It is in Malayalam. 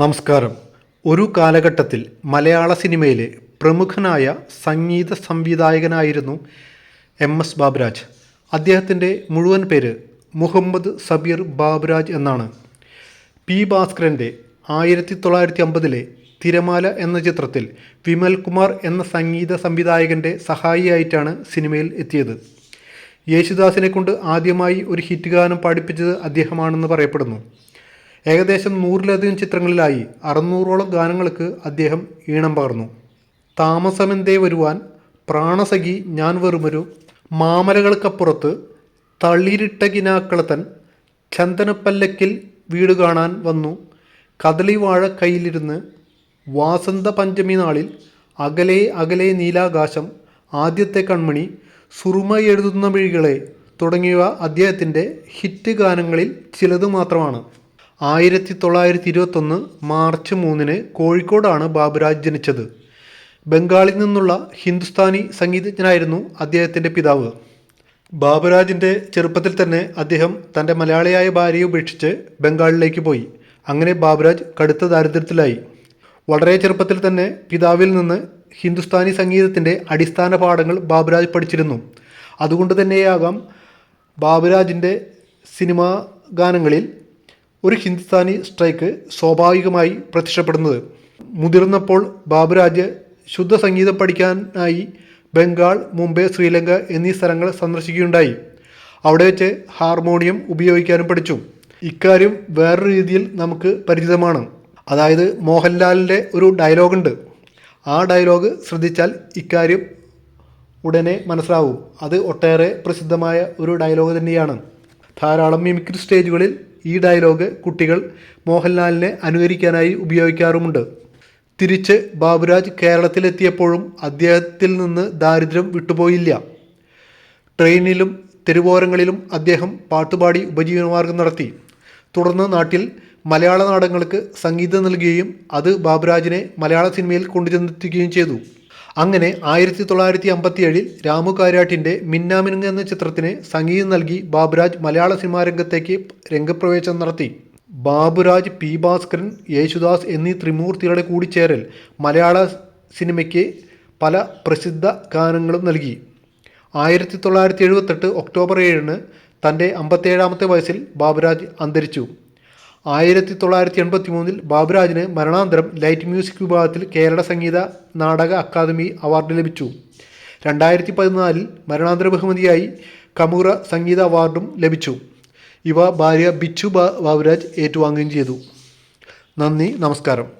നമസ്കാരം. ഒരു കാലഘട്ടത്തിൽ മലയാള സിനിമയിലെ പ്രമുഖനായ സംഗീത സംവിധായകനായിരുന്നു എം എസ് ബാബുരാജ്. അദ്ദേഹത്തിന്റെ മുഴുവൻ പേര് മുഹമ്മദ് സബീർ ബാബുരാജ് എന്നാണ്. പി ഭാസ്കരന്റെ ആയിരത്തി തൊള്ളായിരത്തി അമ്പതിലെ തിരമാല എന്ന ചിത്രത്തിൽ വിമൽ കുമാർ എന്ന സംഗീത സംവിധായകന്റെ സഹായിയായിട്ടാണ് സിനിമയിൽ എത്തിയത്. യേശുദാസിനെ കൊണ്ട് ആദ്യമായി ഒരു ഹിറ്റ് ഗാനം പാടിപ്പിച്ചത് അദ്ദേഹമാണെന്ന് പറയപ്പെടുന്നു. ഏകദേശം നൂറിലധികം ചിത്രങ്ങളിലായി അറുന്നൂറോളം ഗാനങ്ങൾക്ക് അദ്ദേഹം ഈണം പകർന്നു. താമസമെന്തേ വരുവാൻ പ്രാണസഖി ഞാൻ വെറുമൊരു മാമലകൾക്കപ്പുറത്ത് തളിരിട്ട കിനാക്കളത്തൻ ചന്ദനപ്പല്ലക്കിൽ വീട് കാണാൻ വന്നു. കദളിവാഴ കയ്യിലിരുന്ന് വാസന്ത പഞ്ചമി നാളിൽ അകലെ അകലെ നീലാകാശം ആദ്യത്തെ കൺമണി സുറുമ എഴുതുന്ന മിഴികളെ തുടങ്ങിയവ അദ്ദേഹത്തിന്റെ ഹിറ്റ് ഗാനങ്ങളിൽ ചിലത് മാത്രമാണ്. ആയിരത്തി തൊള്ളായിരത്തി ഇരുപത്തൊന്ന് മാർച്ച് മൂന്നിന് കോഴിക്കോടാണ് ബാബുരാജ് ജനിച്ചത്. ബംഗാളിൽ നിന്നുള്ള ഹിന്ദുസ്ഥാനി സംഗീതജ്ഞനായിരുന്നു അദ്ദേഹത്തിന്റെ പിതാവ്. ബാബുരാജിന്റെ ചെറുപ്പത്തിൽ തന്നെ അദ്ദേഹം തന്റെ മലയാളിയായ ഭാര്യയെ ഉപേക്ഷിച്ച് ബംഗാളിലേക്ക് പോയി. അങ്ങനെ ബാബുരാജ് കടുത്ത ദാരിദ്ര്യത്തിലായി. വളരെ ചെറുപ്പത്തിൽ തന്നെ പിതാവിൽ നിന്ന് ഹിന്ദുസ്ഥാനി സംഗീതത്തിന്റെ അടിസ്ഥാന പാഠങ്ങൾ ബാബുരാജ് പഠിച്ചിരുന്നു. അതുകൊണ്ട് തന്നെയാകാം ബാബുരാജിന്റെ സിനിമാ ഗാനങ്ങളിൽ ഒരു ഹിന്ദുസ്ഥാനി സ്ട്രൈക്ക് സ്വാഭാവികമായി പ്രത്യക്ഷപ്പെടുന്നത്. മുതിർന്നപ്പോൾ ബാബുരാജ് ശുദ്ധ സംഗീതം പഠിക്കാനായി ബംഗാൾ മുംബൈ ശ്രീലങ്ക എന്നീ സ്ഥലങ്ങൾ സന്ദർശിക്കുകയുണ്ടായി. അവിടെ വെച്ച് ഹാർമോണിയം ഉപയോഗിക്കാനും പഠിച്ചു. ഇക്കാര്യം വേറൊരു രീതിയിൽ നമുക്ക് പരിചിതമാണ്. അതായത് മോഹൻലാലിന്റെ ഒരു ഡയലോഗുണ്ട്. ആ ഡയലോഗ് ശ്രദ്ധിച്ചാൽ ഇക്കാര്യം ഉടനെ മനസ്സിലാവും. അത് ഒട്ടേറെ പ്രസിദ്ധമായ ഒരു ഡയലോഗ് തന്നെയാണ്. ധാരാളം മിമിക്രി സ്റ്റേജുകളിൽ ഈ ഡയലോഗ് കുട്ടികൾ മോഹൻലാലിനെ അനുകരിക്കാനായി ഉപയോഗിക്കാറുമുണ്ട്. തിരിച്ച് ബാബുരാജ് കേരളത്തിലെത്തിയപ്പോഴും അദ്ദേഹത്തിൽ നിന്ന് ദാരിദ്ര്യം വിട്ടുപോയില്ല. ട്രെയിനിലും തെരുവോരങ്ങളിലും അദ്ദേഹം പാട്ടുപാടി ഉപജീവനമാർഗം നടത്തി. തുടർന്ന് നാട്ടിൽ മലയാള നാടകങ്ങൾക്ക് സംഗീതം നൽകുകയും അത് ബാബുരാജിനെ മലയാള സിനിമയിൽ കൊണ്ടുചെന്നെത്തിക്കുകയും ചെയ്തു. അങ്ങനെ ആയിരത്തി തൊള്ളായിരത്തി അമ്പത്തി ഏഴിൽ രാമു കാര്യാട്ടിന്റെ മിന്നാമിനുങ്ങ എന്ന ചിത്രത്തിന് സംഗീതം നൽകി ബാബുരാജ് മലയാള സിനിമാ രംഗത്തേക്ക് രംഗപ്രവേശം നടത്തി. ബാബുരാജ് പി ഭാസ്കരൻ യേശുദാസ് എന്നീ ത്രിമൂർത്തികളുടെ കൂടിച്ചേരൽ മലയാള സിനിമയ്ക്ക് പല പ്രസിദ്ധ ഗാനങ്ങളും നൽകി. ആയിരത്തി തൊള്ളായിരത്തി എഴുപത്തെട്ട് ഒക്ടോബർ ഏഴിന് തന്റെ അമ്പത്തേഴാമത്തെ വയസ്സിൽ ബാബുരാജ് അന്തരിച്ചു. ആയിരത്തി തൊള്ളായിരത്തി എൺപത്തി മൂന്നിൽ ബാബുരാജിന് മരണാന്തരം ലൈറ്റ് മ്യൂസിക് വിഭാഗത്തിൽ കേരള സംഗീത നാടക അക്കാദമി അവാർഡ് ലഭിച്ചു. രണ്ടായിരത്തി പതിനാലിൽ മരണാന്തര ബഹുമതിയായി കമൂറ സംഗീത അവാർഡും ലഭിച്ചു. ഇവ ഭാര്യ ബിച്ചു ബാബുരാജ് ഏറ്റുവാങ്ങുകയും ചെയ്തു. നന്ദി നമസ്കാരം.